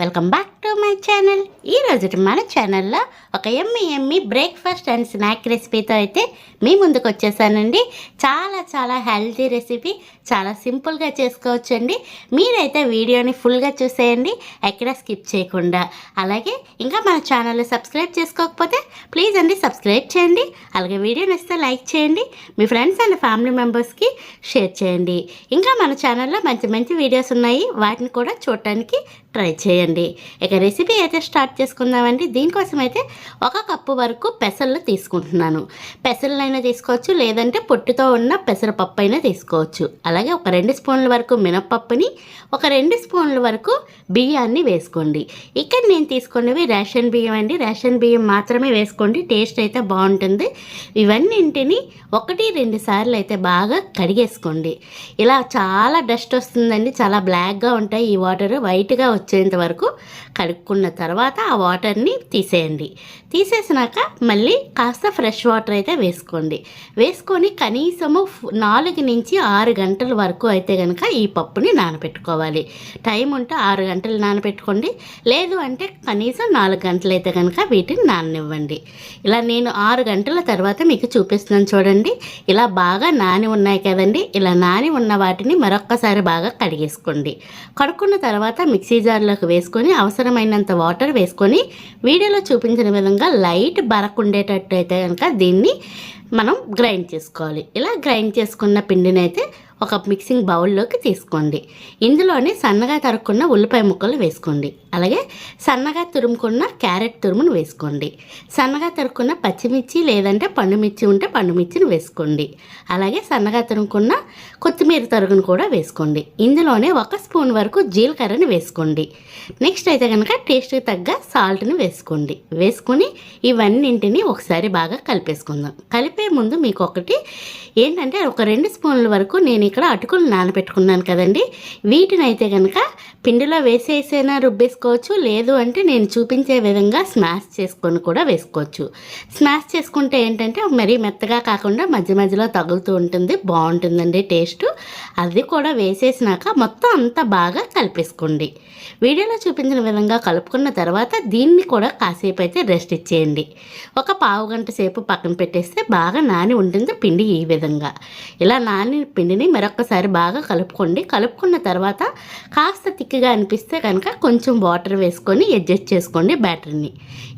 Welcome back to my channel. ఈ రోజు మన ఛానల్లో ఒక ఎమ్మి ఎమ్మి బ్రేక్ఫాస్ట్ అండ్ స్నాక్ రెసిపీతో అయితే మీ ముందుకు వచ్చేసానండి. చాలా చాలా హెల్తీ రెసిపీ. చాలా సింపుల్గా చేసుకోవచ్చండి. మీరైతే వీడియోని ఫుల్గా చూసేయండి. ఎక్కడ స్కిప్ చేయకుండా. అలాగే ఇంకా మన ఛానల్ సబ్స్క్రైబ్ చేసుకోకపోతే ప్లీజ్ అండి సబ్స్క్రైబ్ చేయండి. అలాగే వీడియో నచ్చితే లైక్ చేయండి. మీ ఫ్రెండ్స్ అండ్ ఫ్యామిలీ మెంబర్స్కి షేర్ చేయండి. ఇంకా మన ఛానల్లో మంచి మంచి వీడియోస్ ఉన్నాయి. వాటిని కూడా చూడటానికి ట్రై చేయండి. ఇక రెసిపీ అయితే స్టార్ట్ చేసుకుందామండి. దీనికోసం అయితే ఒక కప్పు వరకు పెసళ్ళు తీసుకుంటున్నాను. పెసళ్ళైనా తీసుకోవచ్చు లేదంటే పొట్టుతో ఉన్న పెసరపప్పు అయినా తీసుకోవచ్చు. అలాగే ఒక రెండు స్పూన్ల వరకు మినపప్పుని ఒక రెండు స్పూన్ల వరకు బియ్యాన్ని వేసుకోండి. ఇక్కడ నేను తీసుకున్నవి రేషన్ బియ్యం అండి. రేషన్ బియ్యం మాత్రమే వేసుకోండి. టేస్ట్ అయితే బాగుంటుంది. ఇవన్నింటిని ఒకటి రెండు సార్లు అయితే బాగా కడిగేసుకోండి. ఇలా చాలా డస్ట్ వస్తుందండి. చాలా బ్లాక్గా ఉంటాయి ఈ వాటర్. వైట్గా వచ్చేంత వరకు కడుక్కున్న తర్వాత ఆ వాటర్ని తీసేయండి. తీసేసినాక మళ్ళీ కాస్త ఫ్రెష్ వాటర్ అయితే వేసుకోండి. వేసుకొని కనీసము నాలుగు నుంచి ఆరు గంటల వరకు అయితే కనుక ఈ పప్పుని నానబెట్టుకోవాలి టైం ఉంటే ఆరు గంటలు నానబెట్టుకోండి లేదు అంటే కనీసం నాలుగు గంటలు అయితే కనుక వీటిని నాననివ్వండి. ఇలా నేను ఆరు గంటల తర్వాత మీకు చూపిస్తున్నాను చూడండి. ఇలా బాగా నాని ఉన్నాయి కదండి. ఇలా నాని ఉన్న వాటిని మరొక్కసారి బాగా కడిగేసుకోండి. కడుక్కున్న తర్వాత మిక్సీ జార్లోకి వేసుకొని అవసరమైనంత వాటర్ వేసుకొని వీడియోలో చూపించిన విధంగా లైట్ బరకుండేటట్టు అయితే కనుక దీన్ని మనం గ్రైండ్ చేసుకోవాలి. ఇలా గ్రైండ్ చేసుకున్న పిండిని అయితే ఒక మిక్సింగ్ బౌల్లోకి తీసుకోండి. ఇందులోనే సన్నగా తరుక్కున్న ఉల్లిపాయ ముక్కలు వేసుకోండి. అలాగే సన్నగా తురుముకున్న క్యారెట్ తురుమును వేసుకోండి. సన్నగా తరుక్కున్న పచ్చిమిర్చి లేదంటే పండుమిర్చి ఉంటే పండుమిర్చిని వేసుకోండి. అలాగే సన్నగా తురుముకున్న కొత్తిమీర తరుగును కూడా వేసుకోండి. ఇందులోనే ఒక స్పూన్ వరకు జీలకర్రని వేసుకోండి. నెక్స్ట్ అయితే కనుక టేస్ట్కి తగ్గ సాల్ట్ని వేసుకోండి. వేసుకొని ఇవన్నింటినీ ఒకసారి బాగా కలిపేసుకుందాం. కలిపే ముందు మీకు ఒకటి ఏంటంటే ఒక రెండు స్పూన్ల వరకు నేను ఇక్కడ అటుకులు నానబెట్టుకున్నాను కదండి. వీటిని అయితే కనుక పిండిలో వేసేసైనా రుబ్బేసుకోవచ్చు. లేదు అంటే నేను చూపించే విధంగా స్మాష్ చేసుకొని కూడా వేసుకోవచ్చు. స్మాష్ చేసుకుంటే ఏంటంటే మరీ మెత్తగా కాకుండా మధ్య మధ్యలో తగులుతూ ఉంటుంది. బాగుంటుందండి టేస్ట్. అది కూడా వేసేసినాక మొత్తం అంతా బాగా కలిపేసుకోండి. వీడియోలో చూపించిన విధంగా కలుపుకున్న తర్వాత దీన్ని కూడా కాసేపు అయితే రెస్ట్ ఇచ్చేయండి. ఒక పావు గంట సేపు పక్కన పెట్టేస్తే బాగా నాని ఉంటుంది. పిండి ఈ విధంగా ఇలా నాని పిండిని మరొకసారి బాగా కలుపుకోండి. కలుపుకున్న తర్వాత కాస్త తిక్కిగా అనిపిస్తే కనుక కొంచెం వాటర్ వేసుకొని అడ్జస్ట్ చేసుకోండి బ్యాటర్ని.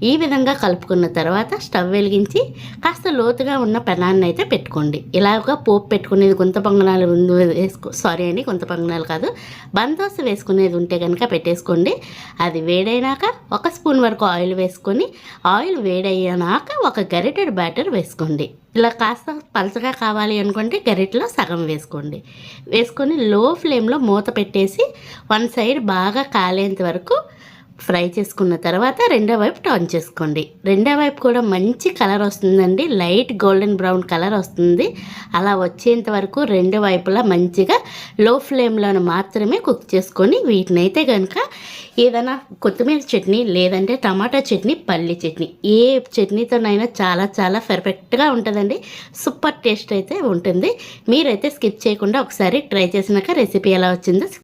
ఈ విధంగా కలుపుకున్న తర్వాత స్టవ్ వెలిగించి కాస్త లోతుగా ఉన్న పెనాన్ని అయితే పెట్టుకోండి. ఇలాగ పోపు పెట్టుకునేది గుంత పొంగనాలు ఉంది వేసుకో సారీ అండి గుంత పొంగనాలు కాదు. బందోస వేసుకునేది ఉంటే కనుక పెట్టేసుకోండి. అది వేడైనాక ఒక స్పూన్ వరకు ఆయిల్ వేసుకొని ఆయిల్ వేడయ్యాక ఒక గరిటెడ్ బ్యాటర్ వేసుకోండి. ఇలా కాస్త పలచగా కావాలి అనుకుంటే గరిటలో సగం వేసుకోండి. వేసుకొని లో ఫ్లేమ్లో మూత పెట్టేసి వన్ సైడ్ బాగా కాలేంత వరకు ఫ్రై చేసుకున్న తర్వాత రెండో వైపు టర్న్ చేసుకోండి. రెండో వైపు కూడా మంచి కలర్ వస్తుందండి. లైట్ గోల్డెన్ బ్రౌన్ కలర్ వస్తుంది. అలా వచ్చేంత వరకు రెండు వైపులా మంచిగా లో ఫ్లేమ్లో మాత్రమే కుక్ చేసుకొని వీటిని అయితే కనుక ఏదైనా కొత్తిమీర చట్నీ లేదంటే టమాటా చట్నీ పల్లి చట్నీ. ఏ చట్నీతోనైనా చాలా చాలా పర్ఫెక్ట్గా ఉంటుందండి. సూపర్ టేస్ట్ అయితే ఉంటుంది. మీరైతే స్కిప్ చేయకుండా ఒకసారి ట్రై చేసినాక రెసిపీ ఎలా వచ్చిందో